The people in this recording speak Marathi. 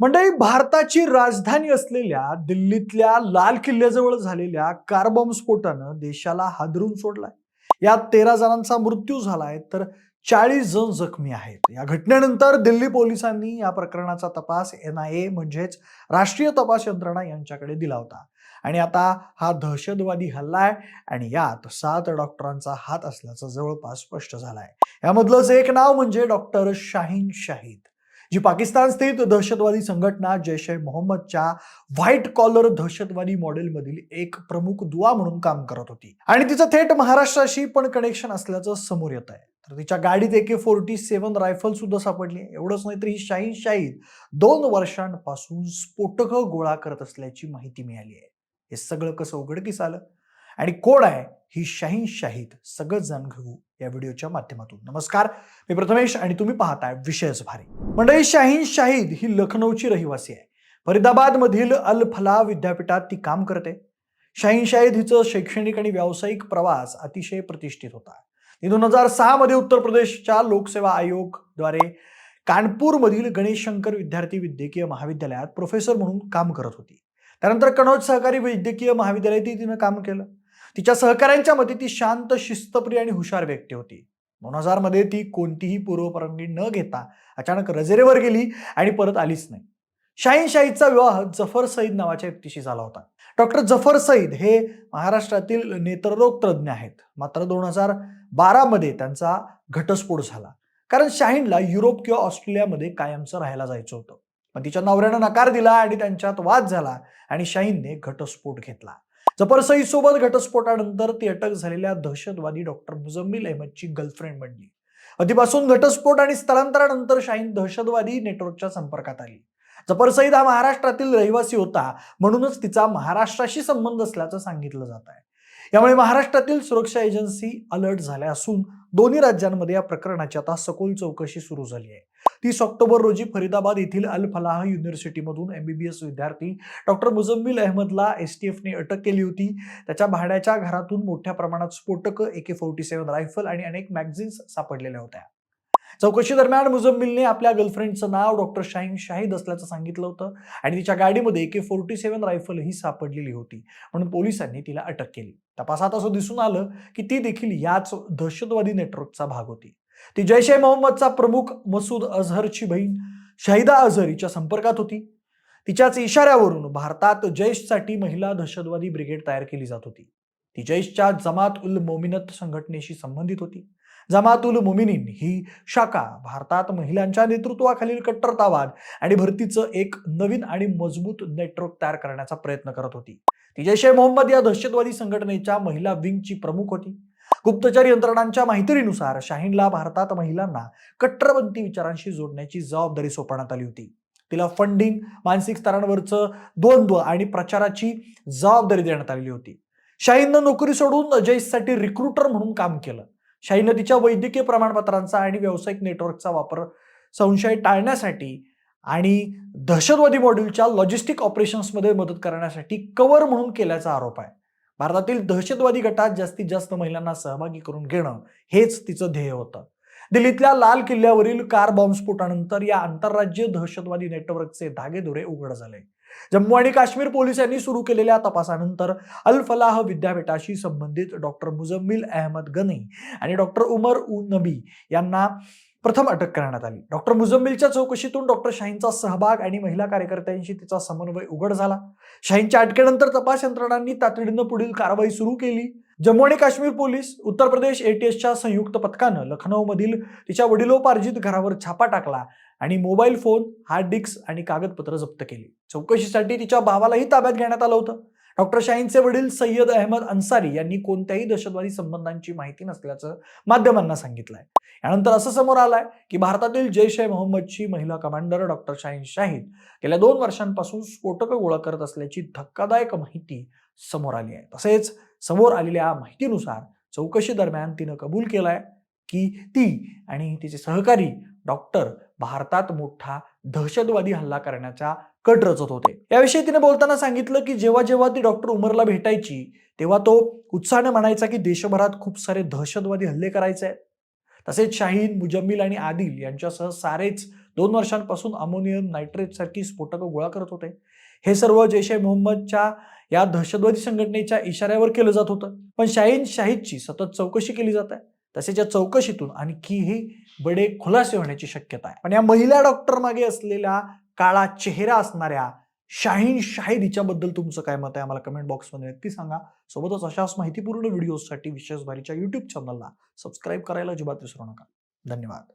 मंडळी भारताची राजधानी असलेल्या दिल्लीतल्या लाल किल्ल्याजवळ झालेल्या कारबॉम्ब स्फोटानं देशाला हादरून सोडलाय. यात तेरा जणांचा मृत्यू झालाय तर चाळीस जण जखमी आहेत. या घटनेनंतर दिल्ली पोलिसांनी या प्रकरणाचा तपास एन आय ए म्हणजेच राष्ट्रीय तपास यंत्रणा यांच्याकडे दिला होता. आणि आता हा दहशतवादी हल्ला आहे आणि यात सात डॉक्टरांचा हात असल्याचं जवळपास स्पष्ट झालाय. यामधलंच एक नाव म्हणजे डॉक्टर शाहीन शाहीद. जी पाकिस्तान स्थित दहशतवादी संघटना जैश ए मोहम्मदच्या व्हाईट कॉलर दहशतवादी मॉडेलमधील एक प्रमुख दुवा म्हणून काम करत होती. आणि तिचं थेट महाराष्ट्राशी पण कनेक्शन असल्याचं समोर येत आहे. तर तिच्या गाडीत एके फोर्टी सेव्हन रायफल सुद्धा सापडली. एवढंच नाही तर ही शाहीन शाहीद दोन वर्षांपासून स्फोटक गोळा करत असल्याची माहिती मिळाली आहे. हे सगळं कसं उघडकीस आलं? आणि कोण आहे ही शाहीन शाहीद? सगळं जाण घेऊ या व्हिडिओच्या माध्यमातून. नमस्कार मी प्रथमेश आणि तुम्ही पाहताय विषयच भारी. मंडळी शाहीन शाहीद ही लखनौची रहिवासी आहे. फरीदाबाद मधील अल फला विद्यापीठात ती काम करते. शाहीन शाहीद हिचं शैक्षणिक आणि व्यावसायिक प्रवास अतिशय प्रतिष्ठित होता. ती दोन हजार सहा मध्ये उत्तर प्रदेशच्या लोकसेवा आयोगद्वारे कानपूरमधील गणेश शंकर विद्यार्थी वैद्यकीय महाविद्यालयात प्रोफेसर म्हणून काम करत होती. त्यानंतर कनौज सहकारी वैद्यकीय महाविद्यालयातही तिनं काम केलं. तिच्या सहकाऱ्यांच्या मते ती शांत शिस्तप्रिय आणि हुशार व्यक्ती होती. दोन हजारमध्ये ती कोणतीही पूर्वपरवानगी न घेता अचानक रजेरेवर गेली आणि परत आलीच नाही. शाहीनशाहीदचा विवाह जफर सईद नावाच्या व्यक्तीशी झाला होता. डॉक्टर जफर सईद हे महाराष्ट्रातील नेत्ररोग तज्ज्ञ आहेत. मात्र दोन हजार बारामध्ये त्यांचा घटस्फोट झाला. कारण शाहीनला युरोप किंवा ऑस्ट्रेलियामध्ये कायमचं राहायला जायचं होतं. पण तिच्या नवऱ्यानं नकार दिला आणि त्यांच्यात वाद झाला आणि शाहीनने घटस्फोट घेतला. जफर सोबत घटस्फोटानंतर ती अटक झालेल्या दहशतवादी डॉक्टर मुजम्मिल अहमदची गर्लफ्रेंड बनली. आधीपासून घटस्फोट आणि स्थलांतरानंतर शाहीन दहशतवादी नेटवर्कच्या संपर्कात आली. जफर सईद हा महाराष्ट्रातील रहिवासी होता म्हणूनच तिचा महाराष्ट्राशी संबंध असल्याचं सांगितलं जात आहे. यामुळे महाराष्ट्रातील सुरक्षा एजन्सी अलर्ट झाल्या असून दोन्ही राज्यांमध्ये या प्रकरणाची आता सखोल चौकशी सुरू झाली आहे. तीस ऑक्टोबर रोजी फरीदाबाद येथील अल फलाह युनिव्हर्सिटीमधून एमबीबीएस विद्यार्थी डॉक्टर मुजम्मिल अहमदला एस टी एफने अटक केली होती. त्याच्या भाड्याच्या घरातून मोठ्या प्रमाणात स्फोटकं एके फोर्टी सेव्हन रायफल आणि अनेक मॅगझिन्स सापडलेल्या होत्या. चौकशी दरम्यान मुजम्मिलने आपल्या गर्लफ्रेंडचं नाव डॉक्टर शाहीन शाहीद असल्याचं सांगितलं होतं आणि तिच्या गाडीमध्ये एके फोर्टी सेव्हन रायफल ही सापडलेली होती म्हणून पोलिसांनी तिला अटक केली. तपासात असं दिसून आलं की ती देखील याच दहशतवादी नेटवर्कचा भाग होती. ती जैश ए मोहम्मदचा प्रमुख मसूद अझहरची बहीण शाहिदा अझहर हिच्या संपर्कात होती. तिच्याच इशाऱ्यावरून भारतात जैशसाठी महिला दहशतवादी ब्रिगेड तयार केली जात होती. ती जैशच्या जमात उल मोमिनत संघटनेशी संबंधित होती. जमात उल मोमिनीन ही शाखा भारतात महिलांच्या नेतृत्वाखालील कट्टरतावाद आणि भरतीचं एक नवीन आणि मजबूत नेटवर्क तयार करण्याचा प्रयत्न करत होती. ती जैश ए मोहम्मद या दहशतवादी संघटनेच्या महिला विंगची प्रमुख होती. गुप्तचर यंत्रणांच्या माहितीनुसार शाहीनला भारतात महिलांना कट्टरपंथी विचारांशी जोडण्याची जबाबदारी सोपवण्यात आली होती. तिला फंडिंग मानसिक स्तरांवरचं द्वंद्व आणि प्रचाराची जबाबदारी देण्यात आलेली होती. शाहीननं नोकरी सोडून जैशसाठी रिक्रुटर म्हणून काम केलं. शाहीनं तिच्या वैद्यकीय प्रमाणपत्रांचा आणि व्यावसायिक नेटवर्कचा वापर संशय टाळण्यासाठी आणि दहशतवादी मॉड्यूलच्या लॉजिस्टिक ऑपरेशन्समध्ये मदत करण्यासाठी कवर म्हणून केल्याचा आरोप आहे. भारतातील दहशतवादी गटात जास्तीत जास्त महिलांना सहभागी करून घेणं हेच तिचं ध्येय होतं. दिल्लीतल्या लाल किल्ल्यावरील कार बॉम्बस्फोटानंतर या आंतरराज्य दहशतवादी नेटवर्कचे धागेदोरे उघड झाले. जम्मू आणि काश्मीर पोलिसांनी सुरू केलेल्या तपासानंतर अल फलाह विद्यापीठाशी संबंधित डॉक्टर मुजम्मिल अहमद गनी आणि डॉक्टर उमर उ नबी यांना प्रथम अटक करण्यात आली. डॉक्टर मुजम्मिलच्या चौकशीतून डॉक्टर शाहीनचा सहभाग आणि महिला कार्यकर्त्यांशी तिचा समन्वय उघड झाला. शाहीनच्या अटकेनंतर तपास यंत्रणांनी तातडीनं पुढील कारवाई सुरू केली. जम्मू आणि काश्मीर पोलीस उत्तर प्रदेश एटीएसच्या संयुक्त पथकानं लखनौमधील तिच्या वडिलोपार्जित घरावर छापा टाकला आणि मोबाईल फोन हार्ड डिस्क आणि कागदपत्र जप्त केली. चौकशीसाठी तिच्या भावालाही ताब्यात घेण्यात आलं होतं. डॉक्टर शाहीनचे वडील सय्यद अहमद अन्सारी यांनी कोणत्याही दहशतवादी संबंधांची माहिती नसल्याचं माध्यमांना सांगितलंय. यानंतर असं समोर आलंय की भारतातील जैश ए मोहम्मदची महिला कमांडर डॉक्टर शाहीन शाहीद गेल्या दोन वर्षांपासून स्फोटक गोळा करत असल्याची धक्कादायक माहिती समोर आली आहे. तसेच समोर आलेल्या माहितीनुसार चौकशी दरम्यान तिनं कबूल केलाय की ती आणि तिचे सहकारी डॉक्टर भारतात मोठा दहशतवादी हल्ला करण्याचा कट रचत होते. याविषयी तिने बोलताना सांगितलं की जेव्हा जेव्हा ती डॉक्टर उमरला भेटायची तेव्हा तो उत्साहाने म्हणायचा की देशभरात खूप सारे दहशतवादी हल्ले करायचे आहेत. तसेच शाहीन मुजम्मिल आणि आदिल यांच्यासह सारेच दोन वर्षांपासून अमोनियम नायट्रेट सारखी स्फोटकं गोळा करत होते. हे सर्व जैश ए मोहम्मदच्या या दहशतवादी संघटनेच्या इशाऱ्यावर केलं जात होतं. पण शाहीन शाहीदची सतत चौकशी केली जात आहे. तसेच या चौकशीतून आणखीही बडे खुलासे होण्याची शक्यता आहे. पण या महिला डॉक्टर मागे असलेल्या काळा चेहरा असणाऱ्या शाहीन शाहीद हिच्याबद्दल तुमचं काय मत आहे? आम्हाला कमेंट बॉक्समध्ये नक्की सांगा. सोबतच अशाच माहितीपूर्ण व्हिडिओसाठी विशेष भारीच्या युट्यूब चॅनलला सबस्क्राईब करायला अजिबात विसरू नका. धन्यवाद.